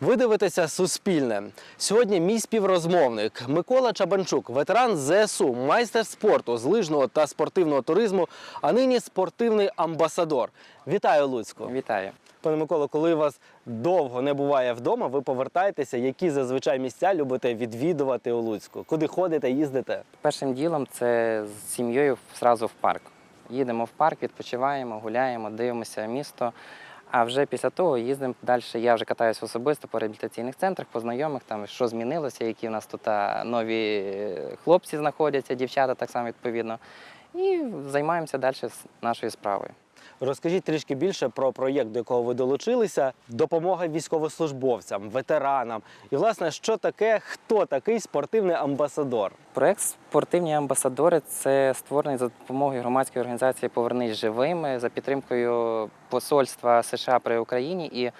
Ви дивитеся Суспільне. Сьогодні мій співрозмовник Микола Чабанчук, ветеран ЗСУ, майстер спорту з лижного та спортивного туризму, а нині спортивний амбасадор. Вітаю Луцьку. Вітаю. Пане Миколо, коли вас довго не буває вдома, ви повертаєтеся. Які зазвичай місця любите відвідувати у Луцьку? Куди ходите, їздите? Першим ділом це з сім'єю зразу в парк. Їдемо в парк, відпочиваємо, гуляємо, дивимося місто. А вже після того їздимо далі. Я вже катаюся особисто по реабілітаційних центрах, по знайомих, там що змінилося, які в нас тут нові е, хлопці знаходяться, дівчата так само відповідно. І займаємося далі нашою справою. Розкажіть трішки більше про проєкт, до якого ви долучилися. Допомога військовослужбовцям, ветеранам. І, власне, що таке, хто такий спортивний амбасадор? Проект Спортивні амбасадори це створений за допомогою громадської організації Повернись живими за підтримкою посольства США при Україні і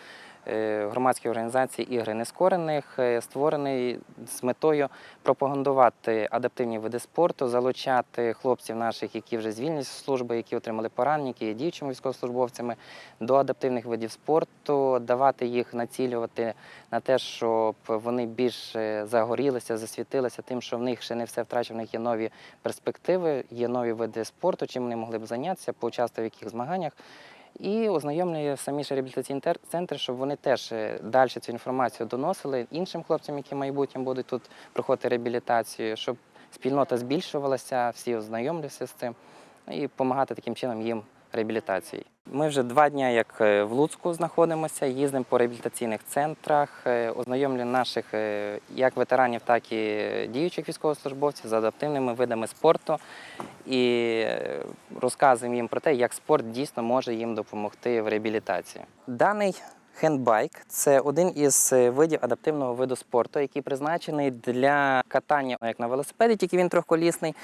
е, громадської організації Ігри Нескорених, е, створений з метою пропагандувати адаптивні види спорту, залучати хлопців наших, які вже звільнені з служби, які отримали поранення, які є діючими військовослужбовцями, до адаптивних видів спорту, давати їх націлювати на те, щоб вони більш е, загорілися, засвітилися тим, що в них ще не все втрачено, в них є нові перспективи, є нові види спорту, чим вони могли б зайнятися, поучаствувати в яких змаганнях. І ознайомлює самі ж реабілітаційні центри, щоб вони теж далі цю інформацію доносили іншим хлопцям, які в майбутньому будуть тут проходити реабілітацію, щоб спільнота збільшувалася, всі ознайомлювалися з цим і допомагати таким чином їм реабілітації. Ми вже два дні, як е, в Луцьку знаходимося, їздимо по реабілітаційних центрах, е, ознайомлюємо наших е, як ветеранів, так і діючих військовослужбовців з адаптивними видами спорту і розказуємо їм про те, як спорт дійсно може їм допомогти в реабілітації. Даний хендбайк це один із видів адаптивного виду спорту, який призначений для катання як на велосипеді, тільки він трьохколісний.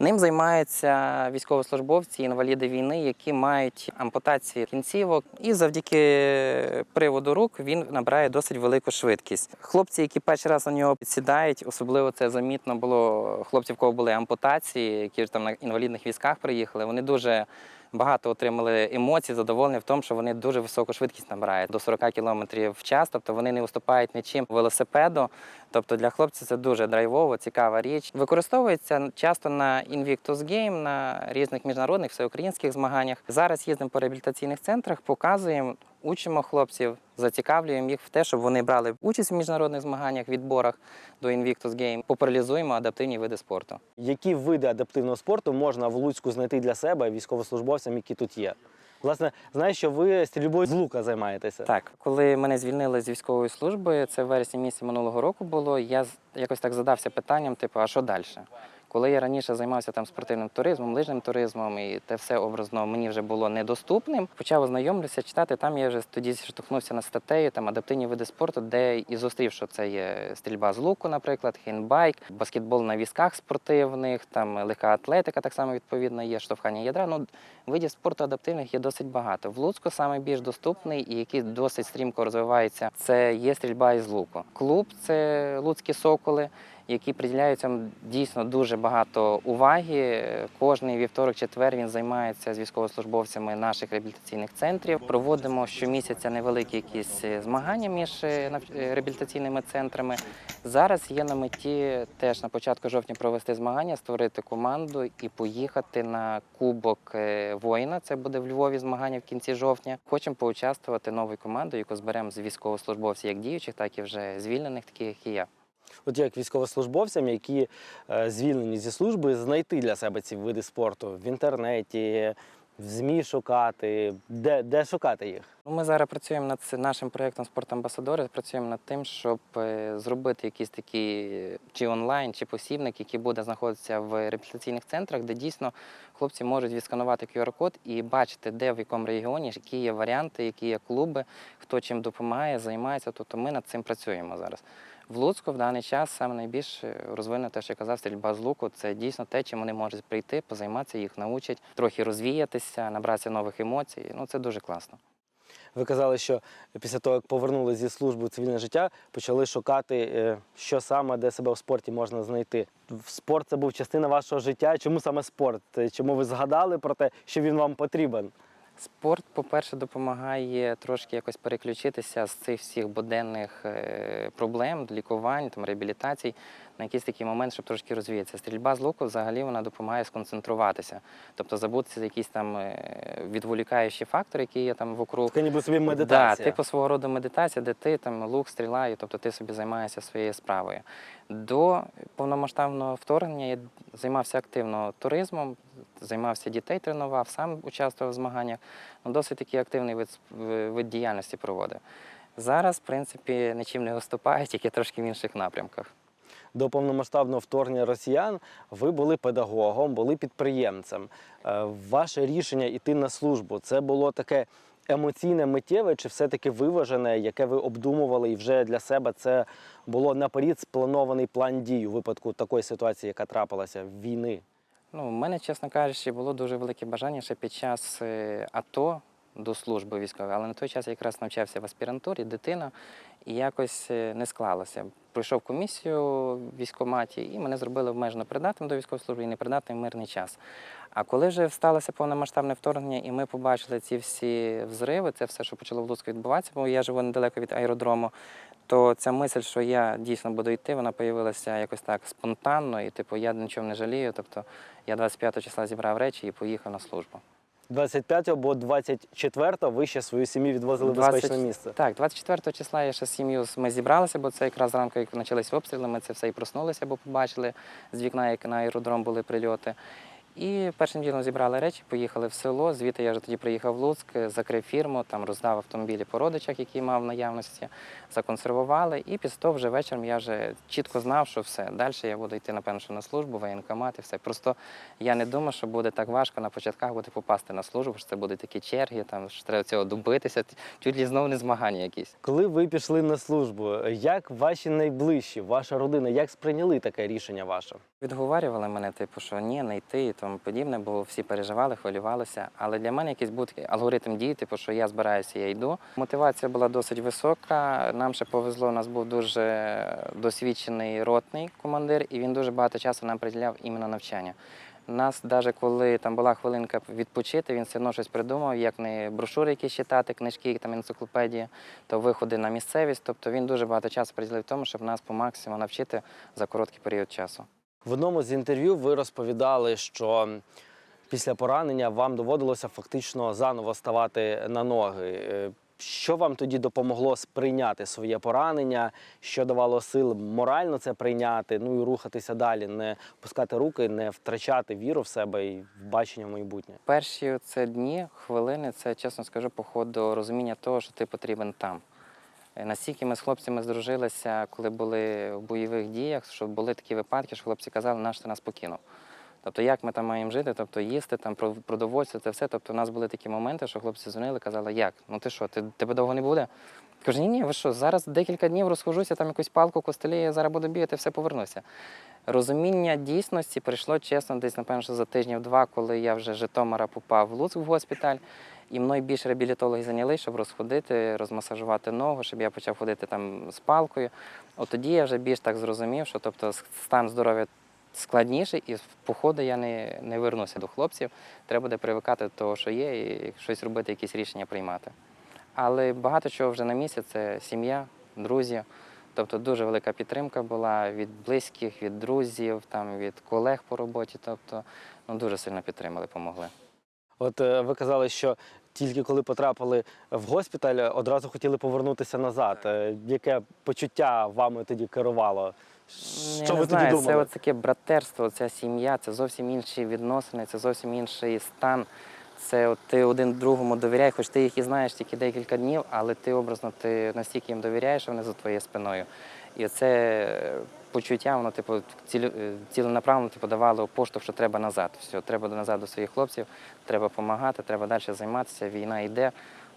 Ним займаються військовослужбовці, інваліди війни, які мають ампутації кінцівок, і завдяки приводу рук він набирає досить велику швидкість. Хлопці, які перший раз на нього підсідають, особливо це замітно було хлопців, кого були ампутації, які ж там на інвалідних військах приїхали. Вони дуже багато отримали емоцій, задоволення в тому, що вони дуже високу швидкість набирають до 40 км в час, тобто вони не уступають нічим велосипеду. Тобто для хлопців це дуже драйвово, цікава річ. Використовується часто на Invictus Game, на різних міжнародних всеукраїнських змаганнях. Зараз їздимо по реабілітаційних центрах, показуємо, учимо хлопців, зацікавлюємо їх в те, щоб вони брали участь в міжнародних змаганнях, відборах до Invictus Game. Популяризуємо адаптивні види спорту. Які види адаптивного спорту можна в Луцьку знайти для себе військовослужбовцям, які тут є? Власне, знаю, що ви стрільбою з лука займаєтеся. Так, коли мене звільнили з військової служби, це в вересні місяці минулого року було. Я якось так задався питанням: типу, а що далі? Коли я раніше займався там спортивним туризмом, лижним туризмом, і те все образно мені вже було недоступним, почав ознайомлюся, читати. Там я вже тоді штовхнувся на статтею, там адаптивні види спорту, де і зустрів, що це є стрільба з луку, наприклад, хейнбайк, баскетбол на візках спортивних, там легка атлетика, так само відповідно є штовхання ядра. Ну видів спорту адаптивних є досить багато. В Луцьку саме більш доступний і який досить стрімко розвивається. Це є стрільба із луку. Клуб це Луцькі соколи. Які приділяють цьому дійсно дуже багато уваги. Кожний вівторок, четвер він займається з військовослужбовцями наших реабілітаційних центрів. Проводимо щомісяця невеликі якісь е, змагання між е, е, реабілітаційними центрами. Зараз є на меті теж на початку жовтня провести змагання, створити команду і поїхати на Кубок воїна. Це буде в Львові змагання в кінці жовтня. Хочемо поучаствувати новою командою, яку зберемо з військовослужбовців, як діючих, так і вже звільнених, таких як і я. От як військовослужбовцям, які е, звільнені зі служби, знайти для себе ці види спорту в інтернеті, в ЗМІ шукати, де, де шукати їх? Ну, Ми зараз працюємо над нашим проєктом «Спортамбасадори», працюємо над тим, щоб е, зробити якийсь такий е, чи онлайн, чи посібник, який буде знаходитися в реабілітаційних центрах, де дійсно хлопці можуть відсканувати QR-код і бачити, де в якому регіоні, які є варіанти, які є клуби, хто чим допомагає, займається. Тобто ми над цим працюємо зараз. В Луцьку в даний час саме найбільш розвинено те, що я казав, стрільба з луку. Це дійсно те, чим вони можуть прийти, позайматися, їх научать, трохи розвіятися, набратися нових емоцій. Ну це дуже класно. Ви казали, що після того, як повернулися зі служби цивільне життя, почали шукати, е, що саме, де себе в спорті можна знайти. Спорт це був частина вашого життя. Чому саме спорт? Е, Чому ви згадали про те, що він вам потрібен? Спорт, по-перше, допомагає трошки якось переключитися з цих всіх буденних е, проблем, лікувань, там, реабілітацій на якийсь такий момент, щоб трошки розвіятися. Стрільба з луку взагалі вона допомагає сконцентруватися, тобто забутися за якісь там е, відволікаючі фактори, які є там вокруг. Це ніби собі Да, типу свого роду медитація, де ти там лук, стріла, і тобто ти собі займаєшся своєю справою. До повномасштабного вторгнення я займався активно туризмом, займався дітей, тренував, сам участвував в змаганнях. Ну, досить такий активний вид, вид діяльності проводив. Зараз, в принципі, нічим не виступаю, тільки трошки в інших напрямках. До повномасштабного вторгнення росіян ви були педагогом, були підприємцем. Е, Ваше рішення йти на службу це було таке емоційне миттєве, чи все-таки виважене, яке ви обдумували, і вже для себе це було наперед спланований план дій у випадку такої ситуації, яка трапилася війни? Ну, у мене, чесно кажучи, було дуже велике бажання ще під час е, АТО до служби військової, але на той час я якраз навчався в аспірантурі, дитина, і якось е, не склалося. Пройшов комісію в військкоматі, і мене зробили обмежено придатним до військової служби і непридатним в мирний час. А коли вже сталося повномасштабне вторгнення, і ми побачили ці всі взриви, це все, що почало в Луцьку відбуватися, бо я живу недалеко від аеродрому, то ця мисль, що я дійсно буду йти, вона з'явилася якось так спонтанно, і типу я нічого не жалію. Тобто я 25 числа зібрав речі і поїхав на службу. 25 або 24 ви ще свою сім'ю відвозили в 20 безпечне місце. Так, 24 числа я ще з сім'ю ми зібралися, бо це якраз ранку, як почалися обстріли, ми це все і проснулися, бо побачили з вікна, як на аеродром були прильоти. І першим ділом зібрали речі, поїхали в село. Звідти я вже тоді приїхав в Луцьк, закрив фірму, там роздав автомобілі по родичах, які мав в наявності, законсервували. І після того вже вечором я вже чітко знав, що все. Далі я буду йти, напевно, що на службу, воєнкомат і все. Просто я не думав, що буде так важко на початках буде попасти на службу, що це будуть такі черги, там що треба цього добитися, чуть ли знову не змагання якісь. Коли ви пішли на службу, як ваші найближчі, ваша родина, як сприйняли таке рішення ваше? Відговарювали мене, типу, що ні, не йти і тому подібне, бо всі переживали, хвилювалися. Але для мене якийсь був алгоритм дій, типу, що я збираюся, я йду. Мотивація була досить висока. Нам ще повезло, у нас був дуже досвідчений ротний командир, і він дуже багато часу нам приділяв іменно навчання. Нас, навіть коли там була хвилинка відпочити, він все одно щось придумав, як не брошури якісь читати, книжки, там енциклопедії, то виходи на місцевість. Тобто він дуже багато часу приділив тому, щоб нас по максимуму навчити за короткий період часу. В одному з інтерв'ю ви розповідали, що після поранення вам доводилося фактично заново ставати на ноги. Е, Що вам тоді допомогло сприйняти своє поранення? Що давало сил морально це прийняти? Ну і рухатися далі, не пускати руки, не втрачати віру в себе і в бачення в майбутнє. Перші це дні, хвилини, це, чесно скажу, походу розуміння того, що ти потрібен там. Е, Настільки ми з хлопцями здружилися, коли були в бойових діях, що були такі випадки, що хлопці казали, наш ти нас покинув. Тобто, як ми там маємо жити, тобто їсти, там продовольство, це все. Тобто, у нас були такі моменти, що хлопці дзвонили, казали, як? Ну ти що, ти, тебе довго не буде? Кажу, ні, ні, ви що, зараз декілька днів розхожуся, там якусь палку костелі, я зараз буду бігати, все повернуся. Розуміння дійсності прийшло чесно, десь, напевно, за тижнів-два, коли я вже з Житомира попав в Луцьк в госпіталь. І мною більше реабілітологи зайняли, щоб розходити, розмасажувати ногу, щоб я почав ходити там з палкою. От тоді я вже більш так зрозумів, що тобто стан здоров'я складніший, і в походи я не, не вернуся до хлопців. Треба буде привикати до того, що є, і щось робити, якісь рішення приймати. Але багато чого вже на місці це сім'я, друзі. Тобто дуже велика підтримка була від близьких, від друзів, там, від колег по роботі. Тобто ну, дуже сильно підтримали, допомогли. От е, ви казали, що тільки коли потрапили в госпіталь, одразу хотіли повернутися назад. Е, Яке почуття вами тоді керувало? Я Що не ви знаю, тоді це думали? от таке братерство, ця сім'я, це зовсім інші відносини, це зовсім інший стан. Це от ти один другому довіряєш, хоч ти їх і знаєш тільки декілька днів, але ти образно ти настільки їм довіряєш, що вони за твоєю спиною. І це почуття, воно типу е, типу, давало поштовх, що треба назад. Все, треба назад до своїх хлопців, треба допомагати, треба далі займатися. Війна йде,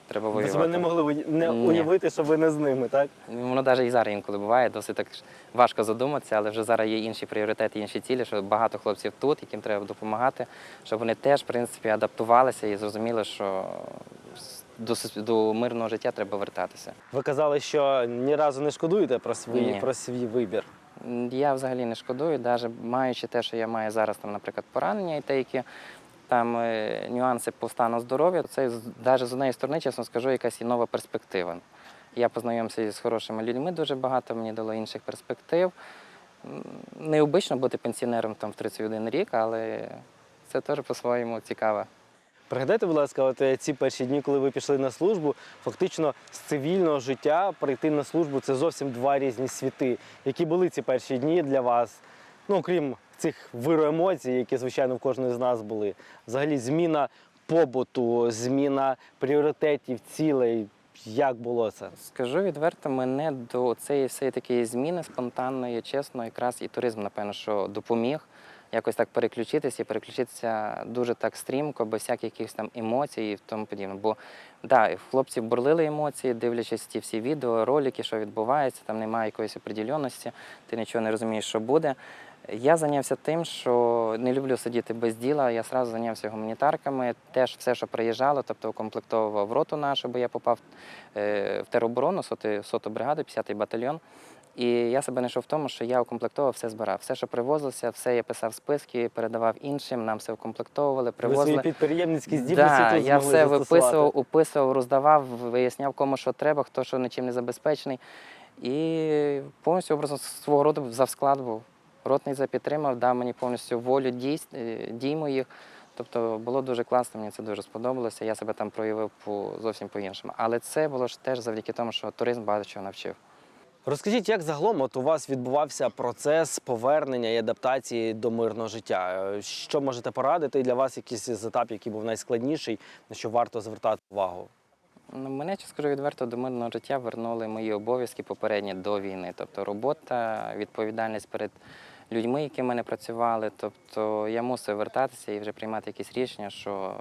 треба воювати. себе не могли не Ні. уявити, що ви не з ними, так? Воно навіть і зараз інколи буває, досить так важко задуматися, але вже зараз є інші пріоритети, інші цілі, що багато хлопців тут, яким треба допомагати, щоб вони теж, в принципі, адаптувалися і зрозуміли, що до, до мирного життя треба вертатися. Ви казали, що ні разу не шкодуєте про свій, Ні. про свій вибір. Я взагалі не шкодую, навіть маючи те, що я маю зараз, там, наприклад, поранення і те, які там е, нюанси по стану здоров'я, це навіть з однієї сторони, чесно скажу, якась і нова перспектива. Я познайомився з хорошими людьми дуже багато, мені дало інших перспектив. М, Необично бути пенсіонером там в 31 рік, але це теж по-своєму цікаво. Пригадайте, будь ласка, от е, ці перші дні, коли ви пішли на службу, фактично з цивільного життя прийти на службу це зовсім два різні світи. Які були ці перші дні для вас? Ну, окрім цих виру емоцій, які, звичайно, в кожної з нас були. Взагалі, зміна побуту, зміна пріоритетів, цілей. Як було це? Скажу відверто, мене до цієї всієї такої зміни спонтанної, чесно, якраз і туризм, напевно, що допоміг якось так переключитися і переключитися дуже так стрімко, без всяких якихось там емоцій і тому подібне. Бо да, хлопці бурлили емоції, дивлячись ті всі відео, ролики, що відбувається, там немає якоїсь определенності, ти нічого не розумієш, що буде. Я зайнявся тим, що не люблю сидіти без діла. Я одразу зайнявся гуманітарками. Теж все, що приїжджало, тобто укомплектовував роту нашу, бо я попав е, в тероборону, соту, бригаду, 50-й батальйон. І я себе знайшов в тому, що я укомплектовував, все збирав. Все, що привозилося, все я писав списки, передавав іншим, нам все укомплектовували, Ви свої підприємницькі здібності Да, тут я все застосувати. виписував, уписував, роздавав, виясняв, кому що треба, хто що нічим не забезпечений. І повністю образом свого роду взяв склад був. Ротний запідтримав, дав мені повністю волю дій, е, дій моїх. Тобто було дуже класно, мені це дуже сподобалося. Я себе там проявив по, зовсім по-іншому. Але це було ж теж завдяки тому, що туризм багато чого навчив. Розкажіть, як загалом от у вас відбувався процес повернення і адаптації до мирного життя? Що можете порадити для вас якийсь з етапів, який був найскладніший, на що варто звертати увагу? Ну, мене, скажу відверто, до мирного життя вернули мої обов'язки попередні до війни. Тобто робота, відповідальність перед людьми, які в мене працювали. Тобто я мусив вертатися і вже приймати якісь рішення, що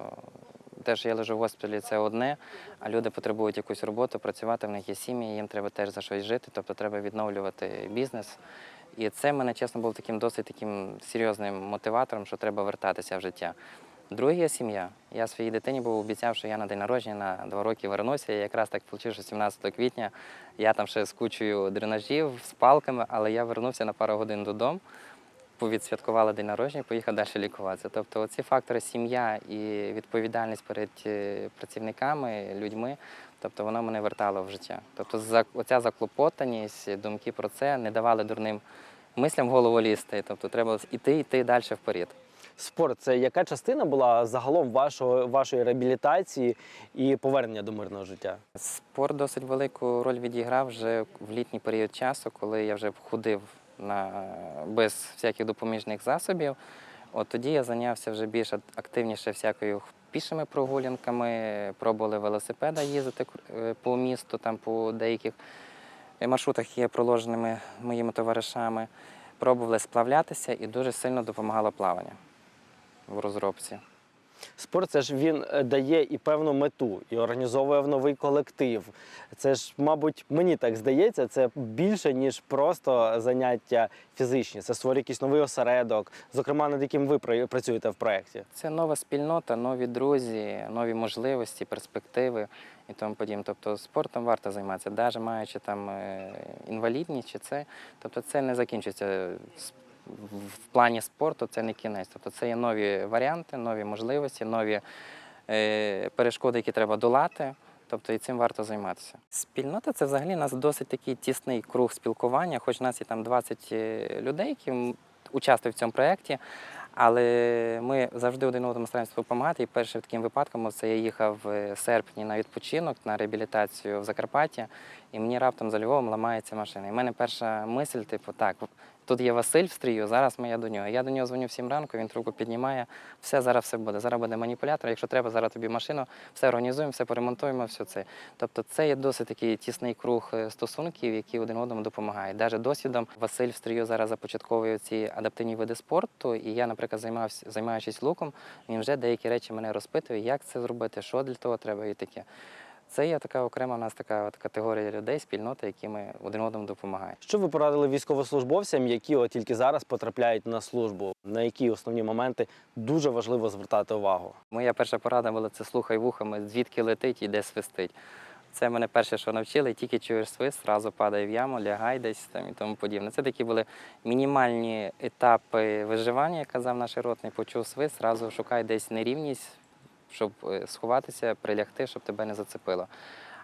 те, що я лежу в госпіталі, це одне, а люди потребують якусь роботу, працювати, в них є сім'ї, їм треба теж за щось жити, тобто треба відновлювати бізнес. І це в мене, чесно, був таким досить таким серйозним мотиватором, що треба вертатися в життя. Друге сім'я. Я своїй дитині був обіцяв, що я на день народження на два роки вернуся. І якраз так вийшло, що 17 квітня я там ще з кучою дренажів, з палками, але я вернувся на пару годин додому, повідсвяткували день народження поїхав далі лікуватися. Тобто ці фактори сім'я і відповідальність перед е, працівниками, людьми, тобто воно мене вертало в життя. Тобто оця заклопотаність, думки про це не давали дурним мислям в голову лізти. Тобто треба йти, йти далі вперед. Спорт це яка частина була загалом вашого, вашої реабілітації і повернення до мирного життя? Спорт досить велику роль відіграв вже в літній період часу, коли я вже ходив на, без всяких допоміжних засобів. От тоді я зайнявся вже більш активніше всякою пішими прогулянками, пробували велосипеда їздити е, по місту, там по деяких маршрутах є проложеними моїми товаришами. Пробували сплавлятися і дуже сильно допомагало плавання в розробці. Спорт це ж він е, дає і певну мету, і організовує в новий колектив. Це ж, мабуть, мені так здається, це більше ніж просто заняття фізичні. Це створює якийсь новий осередок, зокрема над яким ви працюєте в проєкті. Це нова спільнота, нові друзі, нові можливості, перспективи і тому подібне. Тобто спортом варто займатися, навіть маючи там е, інвалідність чи це. Тобто це не закінчується с- в- плані спорту, це не кінець. Тобто це є нові варіанти, нові можливості, нові е, перешкоди, які треба долати. Тобто і цим варто займатися. Спільнота це взагалі у нас досить такий тісний круг спілкування, хоч у нас є там 20 е, людей, які участвують в цьому проєкті. Але ми завжди один одному стараємося допомагати. І першим таким випадком це я їхав в серпні на відпочинок на реабілітацію в Закарпаття, і мені раптом за Львовом ламається машина. І в мене перша мисль, типу, так, тут є Василь в стрію, зараз ми я до нього. Я до нього дзвоню в 7 ранку, він трубку піднімає. Все, зараз все буде. Зараз буде маніпулятор. Якщо треба, зараз тобі машину, все організуємо, все поремонтуємо, все це. Тобто це є досить такий тісний круг е, стосунків, які один одному допомагають. Навіть досвідом Василь в стрію зараз започатковує ці адаптивні види спорту. І я, наприклад, займався, займаючись луком, він вже деякі речі мене розпитує, як це зробити, що для того треба і таке. Це є така окрема у нас така от категорія людей, спільнота, які ми один одному допомагаємо. Що ви порадили військовослужбовцям, які от тільки зараз потрапляють на службу? На які основні моменти дуже важливо звертати увагу? Моя перша порада була це слухай вухами, звідки летить і де свистить. Це мене перше, що навчили, тільки чуєш свист, зразу падай в яму, лягай десь там і тому подібне. Це такі були мінімальні етапи виживання, як казав наш ротний, почув свист, зразу шукай десь нерівність, щоб е, сховатися, прилягти, щоб тебе не зацепило.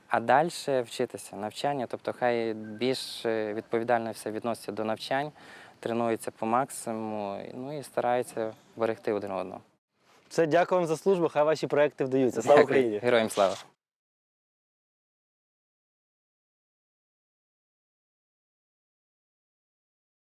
А далі вчитися, навчання, тобто хай більш е, відповідально все відноситься до навчань, тренуються по максимуму, ну і стараються берегти один одного. Це дякую вам за службу. Хай ваші проекти вдаються. Слава. Україні! Героям слава!